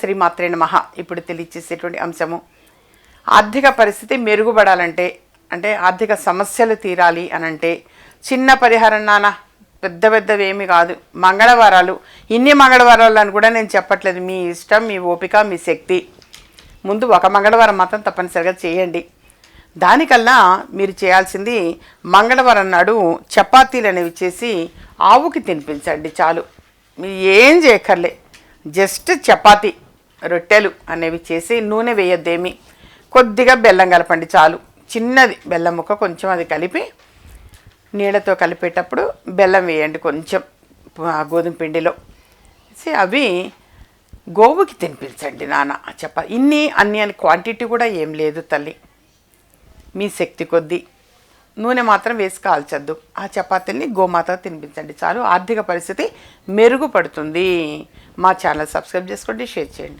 శ్రీ మాత్రే నమః. ఇప్పుడు తెలియచేసేటువంటి అంశము. ఆర్థిక పరిస్థితి మెరుగుపడాలంటే అంటే ఆర్థిక సమస్యలు తీరాలి అనంటే చిన్న పరిహారం నాన్న పెద్ద పెద్దవి ఏమి కాదు. మంగళవారాలు. ఇన్ని మంగళవారాలు అని కూడా నేను చెప్పట్లేదు. మీ ఇష్టం మీ ఓపిక మీ శక్తి. ముందు ఒక మంగళవారం మాత్రం తప్పనిసరిగా చేయండి. దానికల్లా మీరు చేయాల్సింది మంగళవారం నాడు చపాతీలు అనేవి చేసి ఆవుకి తినిపించండి చాలు. మీరు ఏం చేయక్కర్లే. జస్ట్ చపాతీ. రొట్టెలు అనేవి చేసి నూనె వేయొద్దేమి? కొద్దిగా బెల్లం కలపండి చాలు. చిన్నది బెల్లం ముక్క కొంచెం అది కలిపి నీళ్ళతో కలిపేటప్పుడు బెల్లం వేయండి కొంచెం గోధుమ పిండిలో. అవి గోవుకి తినిపించండి నాన్న చెప్ప ఇన్ని అన్ని అని క్వాంటిటీ కూడా ఏం లేదు తల్లి. మీ శక్తి కొద్దీ. నూనె మాత్రం వేసి కాల్చద్దు. ఆ చపాతీల్ని గోమాత తినిపించండి చాలు. ఆర్థిక పరిస్థితి మెరుగుపడుతుంది. మా ఛానల్ సబ్స్క్రైబ్ చేసుకోండి షేర్ చేయండి.